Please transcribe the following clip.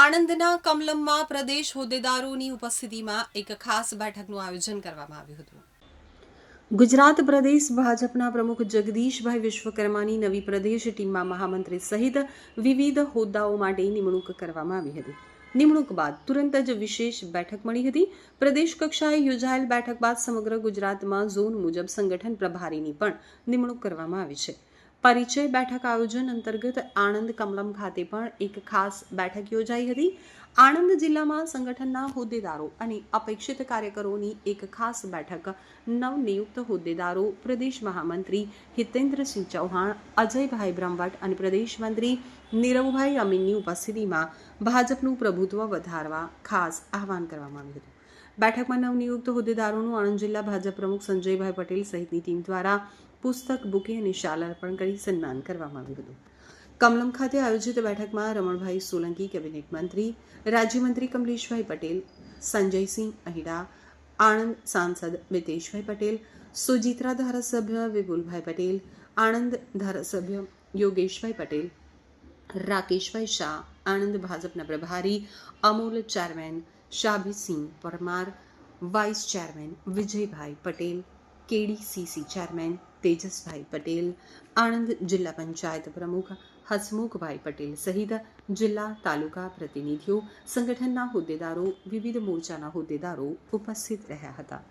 આણંદના કમલમમાં પ્રદેશ હોદ્દેદારોની ઉપસ્થિતિમાં એક ખાસ બેઠકનું આયોજન કરવામાં આવ્યું હતું. ગુજરાત પ્રદેશ ભાજપના પ્રમુખ જગદીશભાઈ વિશ્વકર્માની નવી પ્રદેશ ટીમમાં મહામંત્રી સહિત વિવિધ હોદ્દાઓ માટે નિમણૂક કરવામાં આવી હતી. નિમણૂક બાદ તુરંત જ વિશેષ બેઠક મળી હતી. પ્રદેશ કક્ષાએ યોજાયેલ બેઠક બાદ સમગ્ર ગુજરાતમાં ઝોન મુજબ સંગઠન પ્રભારીની પણ નિમણૂક કરવામાં આવી છે. પરિચય બેઠક આયોજન અંતર્ગત આણંદ કમલમ ખાતે પણ એક ખાસ બેઠક યોજાઈ હતી. આણંદ જિલ્લામાં સંગઠનના હોદ્દેદારો અને અપેક્ષિત કાર્યકરોની એક ખાસ બેઠક નવનિયુક્ત હોદ્દેદારો, પ્રદેશ મહામંત્રી હિતેન્દ્રસિંહ ચૌહાણ, અજયભાઈ બ્રહ્મભટ્ટ અને પ્રદેશ મંત્રી નીરવભાઈ અમીનની ઉપસ્થિતિમાં ભાજપનું પ્રભુત્વ વધારવા ખાસ આહવાન કરવામાં આવ્યું હતું. બેઠકમાં નવનિયુક્ત હોદ્દેદારોનું આણંદ જિલ્લા ભાજપ પ્રમુખ સંજયભાઈ પટેલ સહિતની ટીમ દ્વારા પુસ્તક બુકે અને શાલ અર્પણ કરી સન્માન કરવામાં આવ્યું હતું. કમલમ ખાતે આયોજિત બેઠકમાં રમણભાઈ સોલંકી, કેબિનેટ મંત્રી, રાજ્યમંત્રી કમલેશભાઈ પટેલ, સંજયસિંહ અહીડા, આણંદ સાંસદ મિતેશભાઈ પટેલ, સુજિત્રા ધારાસભ્ય વિપુલભાઈ પટેલ, આણંદ ધારાસભ્ય યોગેશભાઈ પટેલ રાકેશભાઈ શાહ આણંદ ભાજપના પ્રભારી Amol chairman Shabhisinh Parmar vice chairman Vijaybhai Patel KDCC chairman Tejasbhai Patel Anand જિલ્લા પંચાયત પ્રમુખ હસમુખભાઈ પટેલ સહિત જિલ્લા તાલુકા પ્રતિનિધિઓ સંગઠનના હોદ્દેદારો વિવિધ મોરચાના હોદ્દેદારો ઉપસ્થિત રહ્યા હતા